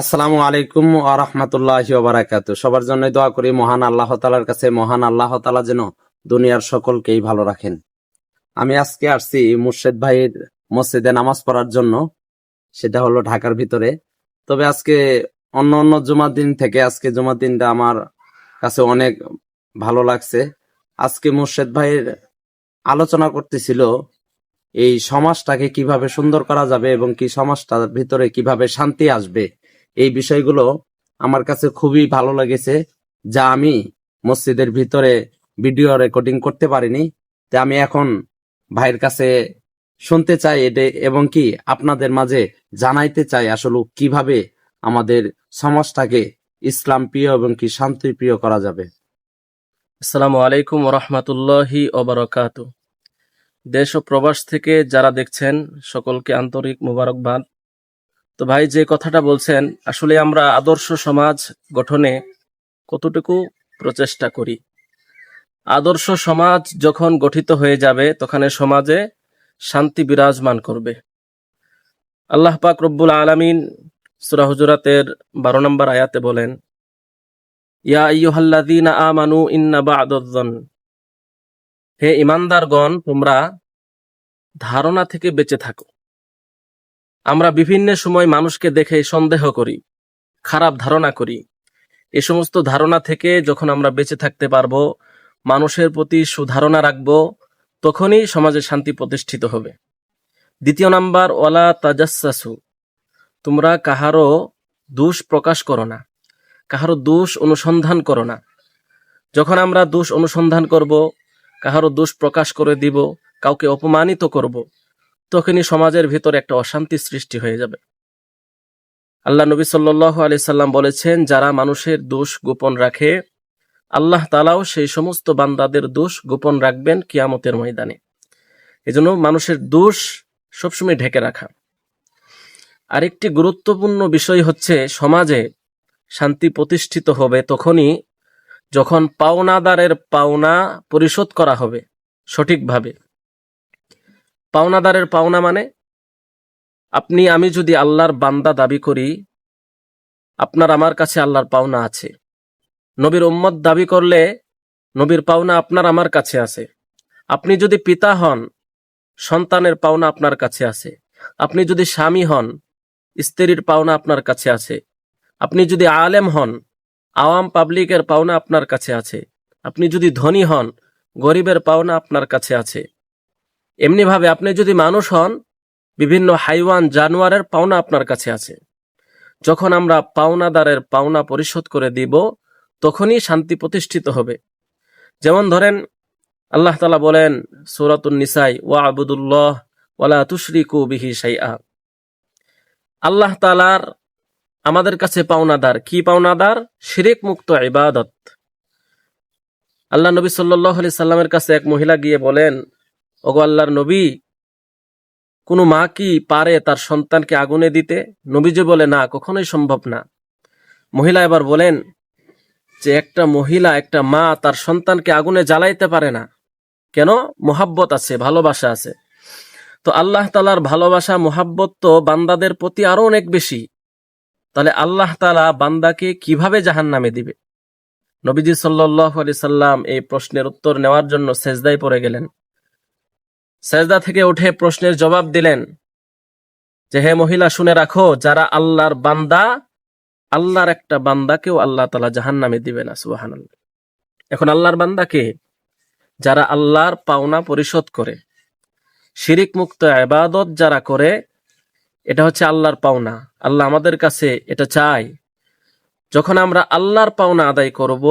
আসসালামু আলাইকুম আরহামতুল্লাহ বারাকাতু। সবার জন্য দোয়া করি, মহান আল্লাহ তালার কাছে, মহান আল্লাহ তালা যেন দুনিয়ার সকলকেই ভালো রাখেন। আমি আজকে আসছি মুর্শেদ ভাইয়ের মসজিদে নামাজ পড়ার জন্য, সেটা হলো ঢাকার ভিতরে। তবে আজকে অন্য অন্য জুমার দিন থেকে, আজকে জুমার দিনটা আমার কাছে অনেক ভালো লাগছে। আজকে মুর্শেদ ভাইয়ের আলোচনা করতেছিল, এই সমাজটাকে কীভাবে সুন্দর করা যাবে এবং কি সমাজটার ভিতরে কীভাবে শান্তি আসবে। এই বিষয়গুলো আমার কাছে খুবই ভালো লেগেছে, যা আমি মসজিদের ভিতরে ভিডিও রেকর্ডিং করতে পারিনি। তা আমি এখন ভাইয়ের কাছে শুনতে চাই এটা এবং কি আপনাদের মাঝে জানাইতে চাই আসলে কীভাবে আমাদের সমাজটাকে ইসলাম প্রিয় এবং কি শান্তি প্রিয় করা যাবে। আসসালামু আলাইকুম রহমতুল্লাহি ওবরাকাত দেশ ও প্রবাস থেকে যারা দেখছেন, সকলকে আন্তরিক মুবারকবাদ। তো ভাই যে কথাটা বলছেন, আসলে আমরা আদর্শ সমাজ গঠনে কতটুকু প্রচেষ্টা করি? আদর্শ সমাজ যখন গঠিত হয়ে যাবে, তখন সমাজে শান্তি বিরাজমান করবে। আল্লাহ পাক রব্বুল আলামিন সূরা হুজুরাতের বারো নম্বর আয়াতে বলেন, ইয়া আইয়ুহাল্লাযীনা আমানু ইন্না বা'দায-যন্ন হে ইমানদারগণ, তোমরা ধারণা থেকে বেঁচে থাকো। আমরা বিভিন্ন সময় মানুষকে দেখে সন্দেহ করি, খারাপ ধারণা করি। এ সমস্ত ধারণা থেকে যখন আমরা বেঁচে থাকতে পারব, মানুষের প্রতি সুধারণা রাখব, তখনই সমাজে শান্তি প্রতিষ্ঠিত হবে। দ্বিতীয় নাম্বার, ওয়ালা তাজাসসাসু। তোমরা কাহারও দোষ প্রকাশ করো না। কাহারও দোষ অনুসন্ধান করো না। যখন আমরা দোষ অনুসন্ধান করব, কাহারও দোষ প্রকাশ করে দিব, কাউকে অপমানিত করব তখনই সমাজের ভিতর একটা অশান্তি সৃষ্টি হয়ে যাবে। আল্লাহ নবী সাল্লাহ আলি সাল্লাম বলেছেন, যারা মানুষের দোষ গোপন রাখে, আল্লাহ তালাও সেই সমস্ত বান্দাদের দোষ গোপন রাখবেন কিয়ামতের ময়দানে। এজন্য মানুষের দোষ সবসময় ঢেকে রাখা। আরেকটি গুরুত্বপূর্ণ বিষয় হচ্ছে, সমাজে শান্তি প্রতিষ্ঠিত হবে তখনই যখন পাওনাদারের পাওনা পরিশোধ করা হবে সঠিকভাবে। পাওনাদারের পাওনা মানে? আপনি, আমি যদি আল্লাহর বান্দা দাবি করি, আপনার আমার কাছে আল্লাহর পাওনা আছে। নবীর উম্মত দাবি করলে নবীর পাওনা আপনার আমার কাছে আছে। আপনি যদি পিতা হন, সন্তানের পাওনা আপনার কাছে আছে। আপনি যদি স্বামী হন, স্ত্রীর পাওনা আপনার কাছে আছে। আপনি যদি আলেম হন, আওয়াম পাবলিকের পাওনা আপনার কাছে আছে। আপনি যদি ধনী হন, গরিবের পাওনা আপনার কাছে আছে। এমনিভাবে আপনি যদি মানুষ হন, বিভিন্ন হাইওয়ান জানোয়ারের পাওনা আপনার কাছে আছে। যখন আমরা পাওনাদারের পাওনা পরিশোধ করে দিব, তখনই শান্তি প্রতিষ্ঠিত হবে। যেমন ধরেন, আল্লাহ তালা বলেন, সৌরাতুন নিসাই ওয়া আবুদুল্লাহ ওয়ালা তুশরিকু বিহি সাইআ আল্লাহ তালার আমাদের কাছে পাওনাদার। কি পাওনাদার? শিরিক মুক্ত ইবাদত। আল্লাহ নবী সাল্লাহ সাল্লামের কাছে এক মহিলা গিয়ে বলেন ওগো আল্লাহর নবী, কোনো মা কি পারে তার সন্তানকে আগুনে দিতে? নবীজি বলে, না, কখনোই সম্ভব না। মহিলা এবার বলেন যে, একটা মহিলা, একটা মা তার সন্তানকে আগুনে জ্বালাইতে পারে না। কেন? মোহাব্বত আছে, ভালোবাসা আছে। তো আল্লাহ তালার ভালোবাসা, মোহাব্বত তো বান্দাদের প্রতি আরও অনেক বেশি। তাহলে আল্লাহ তালা বান্দাকে কীভাবে জাহান নামে দিবে? নবীজি সাল্লাহ আলি সাল্লাম এই প্রশ্নের উত্তর নেওয়ার জন্য সেজদায় পড়ে গেলেন। সেজদা থেকে উঠে প্রশ্নের জবাব দিলেন, যে হে মহিলা, শুনে রাখো, যারা আল্লাহর বান্দা, আল্লাহর একটা বান্দাকেও আল্লাহ তালা জাহান নামে দিবে না সুবাহান এখন আল্লাহর বান্দাকে যারা আল্লাহর পাওনা পরিশোধ করে শিরিক মুক্ত আবাদত যারা করে, এটা হচ্ছে আল্লাহর পাওনা। আল্লাহ আমাদের কাছে এটা চাই যখন আমরা আল্লাহর পাওনা আদায় করব,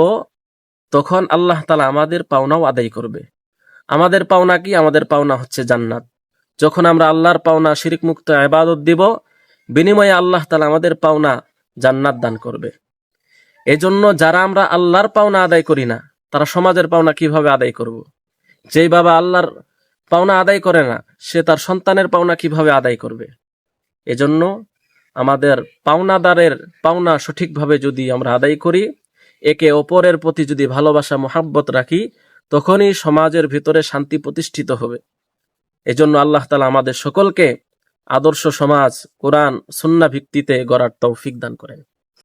তখন আল্লাহ তালা আমাদের পাওনাও আদায় করবে। আমাদের পাওনা কি? আমাদের পাওনা হচ্ছে জান্নাত। যখন আমরা আল্লাহর পাওনা শিরিক মুক্ত আবাদত দিব, বিনিময়ে আল্লাহ তালা আমাদের পাওনা জান্নাত দান করবে। এজন্য যারা আমরা আল্লাহর পাওনা আদায় করি না, তারা সমাজের পাওনা কীভাবে আদায় করব। যেই বাবা আল্লাহর পাওনা আদায় করে না, সে তার সন্তানের পাওনা কীভাবে আদায় করবে? এজন্য আমাদের পাওনাদারের পাওনা সঠিকভাবে যদি আমরা আদায় করি, একে অপরের প্রতি যদি ভালোবাসা, মোহাব্বত রাখি তখনই সমাজের ভিতরে শান্তি প্রতিষ্ঠিত হবে। এজন্য আল্লাহ তালা আমাদের সকলকে আদর্শ সমাজ, কোরআন সুন্না ভিত্তিতে গড়ার তৌফিক দান করেন।